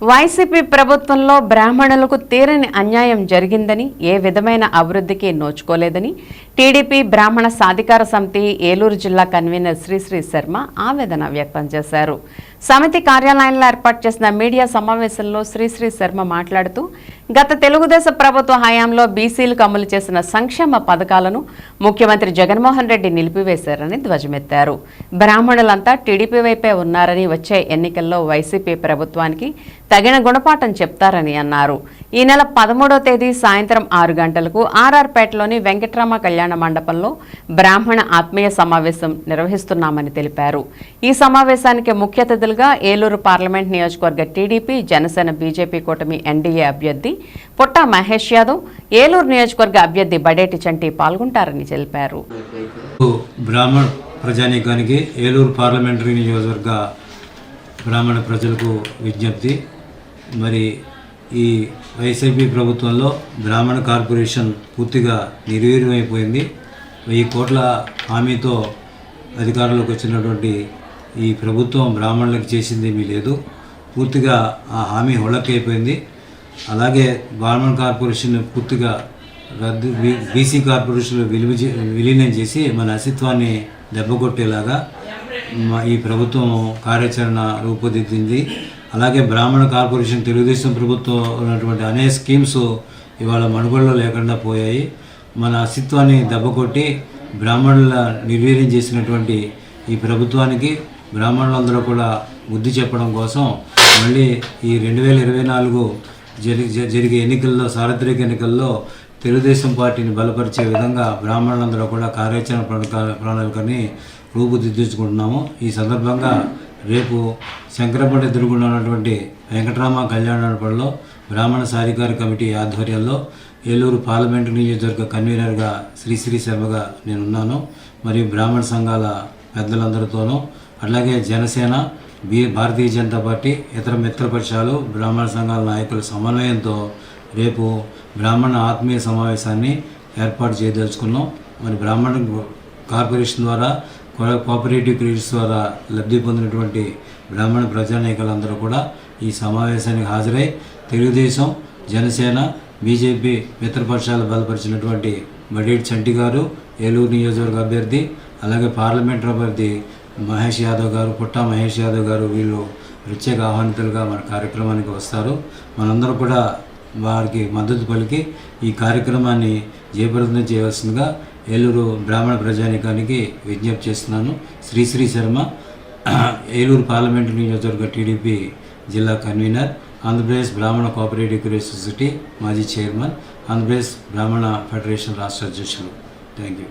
YCP ప్రభుత్వంలో బ్రాహ్మణులకు తీరని అన్యాయం జరిగిందని ఏ విధమైన అభివృద్ధికి నోచుకోలేదని టీడీపీ బ్రాహ్మణ సాధికార సమితి ఏలూరు జిల్లా కన్వీనర్ శ్రీశ్రీ శర్మ ఆవేదన వ్యక్తం చేశారు. సమితి కార్యాలయంలో ఏర్పాటు చేసిన మీడియా సమావేశంలో శ్రీశ్రీ శర్మ మాట్లాడుతూ గత తెలుగుదేశం ప్రభుత్వ హయాంలో బీసీలకు అమలు చేసిన సంక్షేమ పథకాలను ముఖ్యమంత్రి జగన్మోహన్ రెడ్డి నిలిపివేశారని ధ్వజమెత్తారు. బ్రాహ్మణులంతా టీడీపీ వైపే ఉన్నారని వచ్చే ఎన్నికల్లో వైసీపీ ప్రభుత్వానికి తగిన గుణపాఠం చెప్తారని అన్నారు. ఈ నెల పదమూడో తేదీ సాయంత్రం ఆరు గంటలకు ఆర్ఆర్పేటలోని వెంకట్రామ కళ్యాణ మండపంలో బ్రాహ్మణ ఆత్మీయ సమావేశం నిర్వహిస్తున్నామని తెలిపారు. ఈ సమావేశానికి ముఖ్య అతిథులుగా ఏలూరు పార్లమెంట్ నియోజకవర్గ టీడీపీ జనసేన బీజేపీ కూటమి ఎన్డీఏ అభ్యర్థి పుట్టా మహేష్ యాదవ్ ఏలూరు నియోజకవర్గ అభ్యర్థి బడేటి చంటి పాల్గొంటారని తెలిపారు. బ్రాహ్మణ ప్రజానీకానికి ఏలూరు పార్లమెంటరీ నియోజకవర్గ బ్రాహ్మణ ప్రజలకు విజ్ఞప్తి. మరి ఈ వైసీపీ ప్రభుత్వంలో బ్రాహ్మణ కార్పొరేషన్ పూర్తిగా నిర్వీర్యమైపోయింది. వెయ్యి కోట్ల హామీతో అధికారంలోకి వచ్చినటువంటి ఈ ప్రభుత్వం బ్రాహ్మణులకు చేసింది ఏమీ లేదు. పూర్తిగా ఆ హామీ హొళక్కైపోయింది అలాగే బ్రాహ్మణ కార్పొరేషన్ పూర్తిగా రద్దు బీసీ కార్పొరేషన్లో విలువ విలీనం చేసి మన అస్తిత్వాన్ని దెబ్బకొట్టేలాగా ఈ ప్రభుత్వం కార్యాచరణ రూపుదిద్దింది. అలాగే బ్రాహ్మణ కార్పొరేషన్ తెలుగుదేశం ప్రభుత్వం ఉన్నటువంటి అనేక స్కీమ్స్ ఇవాళ మనుగడలో లేకుండా పోయాయి. మన అస్తిత్వాన్ని దెబ్బకొట్టి బ్రాహ్మణుల నిర్వీర్యం చేసినటువంటి ఈ ప్రభుత్వానికి బ్రాహ్మణులందరూ కూడా బుద్ధి చెప్పడం కోసం మళ్ళీ ఈ రెండు వేల ఇరవై నాలుగు జరి జ- జరిగే ఎన్నికల్లో సార్వత్రిక ఎన్నికల్లో తెలుగుదేశం పార్టీని బలపరిచే విధంగా బ్రాహ్మణులందరూ కూడా కార్యాచరణ ప్రణాళిక ప్రణాళికని రూపుదిద్దుకుంటున్నాము. ఈ సందర్భంగా రేపు శంకరపల్లి ఎదురుగుండా ఉన్నటువంటి వెంకటరామ కళ్యాణ బ్రాహ్మణ సాధికార కమిటీ ఆధ్వర్యంలో ఏలూరు పార్లమెంటు నియోజకవర్గ కన్వీనర్గా శ్రీశ్రీ శర్మగా నేనున్నాను. మరియు బ్రాహ్మణ సంఘాల పెద్దలందరితోనూ అలాగే జనసేన బీ భారతీయ జనతా పార్టీ ఇతర మిత్రపక్షాలు బ్రాహ్మణ సంఘాల నాయకుల సమన్వయంతో రేపు బ్రాహ్మణ ఆత్మీయ సమావేశాన్ని ఏర్పాటు చేయదలుచుకున్నాం. మరి బ్రాహ్మణ కార్పొరేషన్ ద్వారా కోఆపరేటివ్ క్రెడిట్స్ ద్వారా లబ్ధి పొందినటువంటి బ్రాహ్మణ ప్రజానాయకులందరూ కూడా ఈ సమావేశానికి హాజరై తెలుగుదేశం జనసేన బీజేపీ మిత్రపక్షాలు బలపరిచినటువంటి బడేట్ చంటి గారు ఏలూరు నియోజకవర్గ అభ్యర్థి అలాగే పార్లమెంట్ అభ్యర్థి మహేష్ యాదవ్ గారు పుట్టా మహేష్ యాదవ్ గారు వీళ్ళు ప్రత్యేక ఆహ్వానితులుగా మన కార్యక్రమానికి వస్తారు. మనందరూ కూడా వారికి మద్దతు పలికి ఈ కార్యక్రమాన్ని జయప్రదం చేయవలసిందిగా ఏలూరు బ్రాహ్మణ ప్రజానికానికి విజ్ఞప్తి చేస్తున్నాను. శ్రీశ్రీ శర్మ ఏలూరు పార్లమెంటు నియోజకవర్గ టీడీపీ జిల్లా కన్వీనర్ ఆంధ్రప్రదేశ్ బ్రాహ్మణ కోఆపరేటివ్ క్రెడిట్ సొసైటీ మాజీ చైర్మన్ ఆంధ్రప్రదేశ్ బ్రాహ్మణ ఫెడరేషన్ రాష్ట్ర అధ్యక్షులు. Thank you